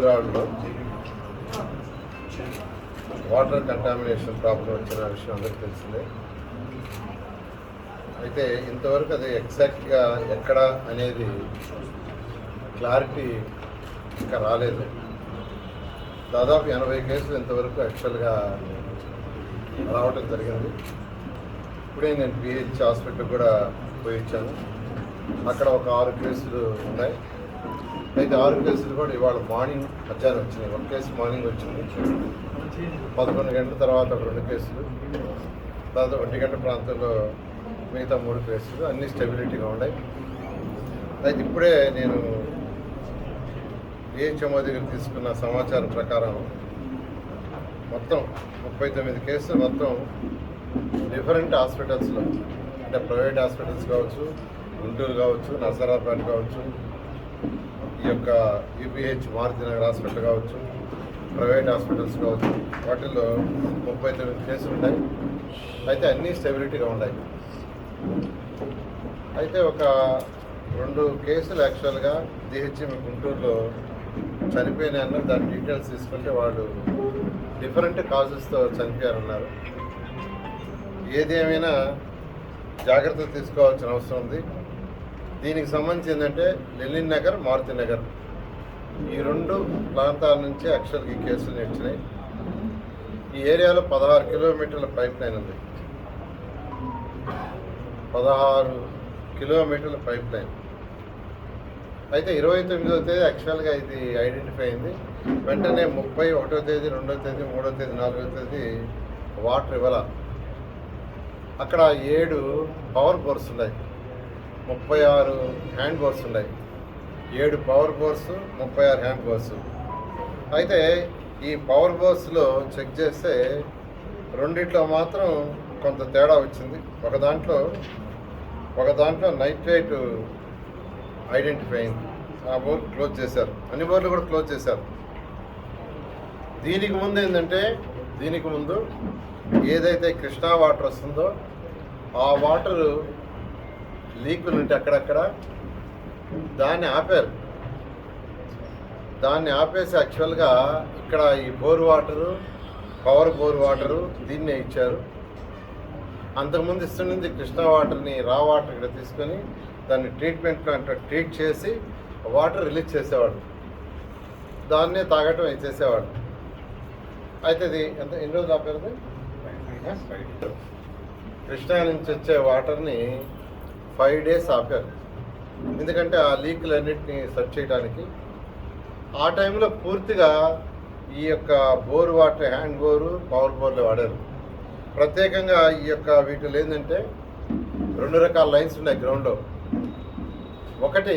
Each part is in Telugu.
పిడుగురాళ్ళలో వాటర్ కంటామినేషన్ ప్రాబ్లం వచ్చిన విషయం అందరికీ తెలిసిందే. అయితే ఇంతవరకు అది ఎగ్జాక్ట్గా ఎక్కడ అనేది క్లారిటీ ఇంకా రాలేదు. దాదాపు ఎనభై కేసులు ఇంతవరకు యాక్చువల్గా రావటం జరిగింది. ఇప్పుడే నేను పిహెచ్ హాస్పిటల్ కూడా పోయి వచ్చాను. అక్కడ ఒక ఆరు కేసులు ఉన్నాయి. అయితే ఆరు కేసులు కూడా ఇవాళ మార్నింగ్ మధ్యాహ్నం వచ్చినాయి. ఒక కేసు మార్నింగ్ వచ్చింది. పదకొండు గంటల తర్వాత ఒక రెండు కేసులు. తర్వాత ఒంటి గంట ప్రాంతంలో మిగతా మూడు కేసులు. అన్నీ స్టెబిలిటీగా ఉన్నాయి. అయితే ఇప్పుడే నేను డిహెచ్ఎంఓ దగ్గర తీసుకున్న సమాచారం ప్రకారం మొత్తం ముప్పై తొమ్మిది కేసులు మొత్తం డిఫరెంట్ హాస్పిటల్స్లో అంటే ప్రైవేట్ హాస్పిటల్స్ కావచ్చు గుంటూరు కావచ్చు నర్సరాబాద్ కావచ్చు ఈ యొక్క యూపీహెచ్ మారుతినగర్ హాస్పిటల్ కావచ్చు ప్రైవేట్ హాస్పిటల్స్ కావచ్చు వాటిల్లో ముప్పై తొమ్మిది కేసులు ఉన్నాయి. అయితే అన్నీ స్టెబిలిటీగా ఉన్నాయి. అయితే ఒక రెండు కేసులు యాక్చువల్గా డిహెచ్ఎం గుంటూరులో చనిపోయినాయన్న దాని డీటెయిల్స్ తీసుకుంటే వాళ్ళు డిఫరెంట్ కాజెస్తో చనిపోయారన్నారు. ఏదేమైనా జాగ్రత్త జాగ్రత్తలు తీసుకోవాల్సిన అవసరం ఉంది. దీనికి సంబంధించి ఏంటంటే లెలిన్ నగర్ మారుతి నగర్. ఈ రెండు ప్రాంతాల నుంచి యాక్చువల్గా ఈ కేసులు వచ్చినాయి ఈ ఏరియాలో పదహారు కిలోమీటర్ల పైప్ లైన్ ఉంది. పదహారు కిలోమీటర్ల పైప్ లైన్. అయితే ఇరవై తొమ్మిదో తేదీ యాక్చువల్గా ఇది ఐడెంటిఫై అయింది. వెంటనే ముప్పై ఒకటో తేదీ రెండో తేదీ మూడో తేదీ నాలుగో తేదీ వాటర్ ఇవ్వాల? అక్కడ ఏడు పవర్ బోర్స్ ఉన్నాయి. ముప్పై ఆరు హ్యాండ్ బోర్స్ ఉన్నాయి. ఏడు పవర్ బోర్స్ ముప్పై ఆరు హ్యాండ్ బోర్స్. అయితే ఈ పవర్ బోర్స్లో చెక్ చేస్తే రెండిట్లో మాత్రం కొంత తేడా వచ్చింది. ఒక దాంట్లో ఒక దాంట్లో నైట్రేట్ ఐడెంటిఫై అయింది. ఆ బోర్ క్లోజ్ చేశారు. అన్ని బోర్లు కూడా క్లోజ్ చేశారు. దీనికి ముందు ఏంటంటే దీనికి ముందు ఏదైతే కృష్ణా వాటర్ వస్తుందో ఆ వాటరు లీకులు ఉంటే అక్కడక్కడ దాన్ని ఆపారు. దాన్ని ఆపేసి యాక్చువల్గా ఇక్కడ ఈ bore water power bore water దీన్నే ఇచ్చారు. అంతకుముందు ఇస్తుండింది కృష్ణా వాటర్ని రా వాటర్ ఇక్కడ తీసుకొని దాన్ని ట్రీట్మెంట్ అంటే ట్రీట్ చేసి వాటర్ రిలీజ్ చేసేవాడు దాన్నే తాగటం చేసేవాడు అయితే ఇది ఎంత ఎన్ని రోజులు ఆపారు కృష్ణా నుంచి వచ్చే వాటర్ని ఫైవ్ డేస్ ఆపారు ఎందుకంటే ఆ లీకులన్నింటినీ సెర్చ్ చేయడానికి. ఆ టైంలో పూర్తిగా ఈ యొక్క bore water hand bore power బోర్లు వాడారు. ప్రత్యేకంగా ఈ యొక్క వీటిలో ఏంటంటే రెండు రకాల లైన్స్ ఉన్నాయి గ్రౌండ్లో. ఒకటి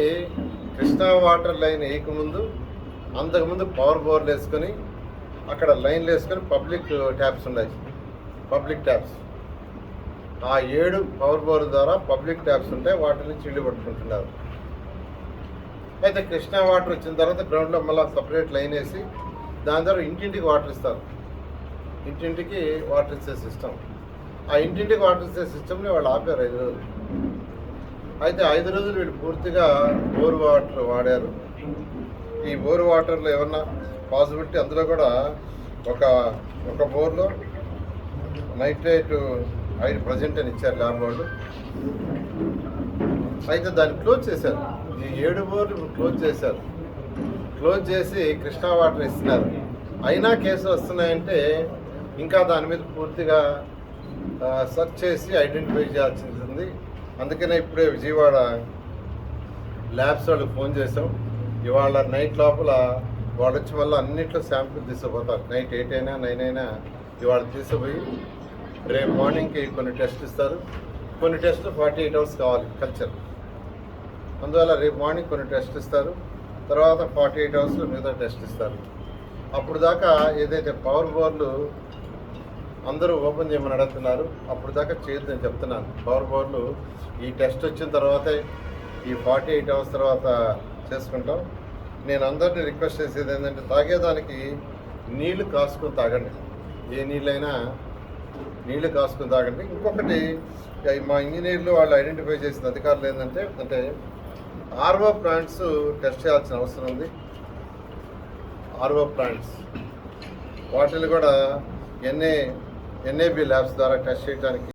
కృష్ణా వాటర్ లైన్ వేయకముందు అంతకుముందు పవర్ బోర్లు వేసుకొని అక్కడ లైన్లు వేసుకొని పబ్లిక్ ట్యాప్స్ ఉన్నాయి. Public taps. ఆ ఏడు పవర్ బోర్ ద్వారా పబ్లిక్ ట్యాప్స్ ఉంటాయి వాటి నుంచి ఇల్లు పట్టుకుంటున్నారు. అయితే కృష్ణా వాటర్ వచ్చిన తర్వాత గ్రౌండ్లో మళ్ళీ సపరేట్ లైన్ వేసి దాని ద్వారా ఇంటింటికి వాటర్ ఇస్తారు. ఇంటింటికి వాటర్ ఇచ్చే సిస్టమ్. ఆ ఇంటింటికి వాటర్ ఇచ్చే సిస్టమ్ని వాళ్ళు ఆపారు ఐదు రోజులు. అయితే ఐదు రోజులు వీళ్ళు పూర్తిగా బోర్ వాటర్ వాడారు. ఈ బోర్ వాటర్లో ఏమన్నా పాసిబిలిటీ అందులో కూడా ఒక ఒక బోర్లో నైట్రేట్ ఐదు ప్రజెంట్ అని ఇచ్చారు ల్యాబ్ వాళ్ళు. అయితే దాన్ని క్లోజ్ చేశారు. ఈ ఏడు బోర్లు క్లోజ్ చేశారు. క్లోజ్ చేసి కృష్ణా వాటర్ ఇస్తున్నారు. అయినా కేసులు వస్తున్నాయంటే ఇంకా దాని మీద పూర్తిగా సెర్చ్ చేసి ఐడెంటిఫై చేయాల్సి ఉంటుంది అందుకనే ఇప్పుడే విజయవాడ ల్యాబ్స్ వాళ్ళకి ఫోన్ చేసాం ఇవాళ నైట్ లోపల వాళ్ళు వచ్చి మళ్ళీ అన్నింటిలో శాంపిల్ తీసుకుపోతారు. నైట్ ఎయిట్ అయినా నైన్ అయినా ఇవాళ తీసుకుపోయి రేపు మార్నింగ్కి కొన్ని టెస్ట్ ఇస్తారు. కొన్ని టెస్ట్ ఫార్టీ ఎయిట్ అవర్స్ కావాలి కల్చర్ అందువల్ల రేపు మార్నింగ్ కొన్ని టెస్ట్ ఇస్తారు. తర్వాత ఫార్టీ ఎయిట్ అవర్స్లో మిగతా టెస్ట్ ఇస్తారు. అప్పుడు దాకా ఏదైతే పవర్ బోర్లు అందరూ ఓపెన్ చేయమని అడుగుతున్నారు అప్పుడు దాకా చేయొద్దని చెప్తున్నాను. పవర్ బోర్లు ఈ టెస్ట్ వచ్చిన తర్వాతే ఈ ఫార్టీ ఎయిట్ అవర్స్ తర్వాత చేసుకుంటాం. నేను అందరినీ రిక్వెస్ట్ చేసేది ఏంటంటే తాగేదానికి నీళ్ళు కాసుకొని తాగండి. ఏ నీళ్ళైనా నీళ్ళు కాసుకుని తాగండి. ఇంకొకటి మా ఇంజనీర్లు వాళ్ళు ఐడెంటిఫై చేసిన అధికారులు ఏంటంటే అంటే ఆర్ఓ ప్లాంట్స్ టెస్ట్ చేయాల్సిన అవసరం ఉంది. RO plants. వాటిని కూడా ఎన్ఏ ఎన్ఏబి ల్యాబ్స్ ద్వారా టెస్ట్ చేయడానికి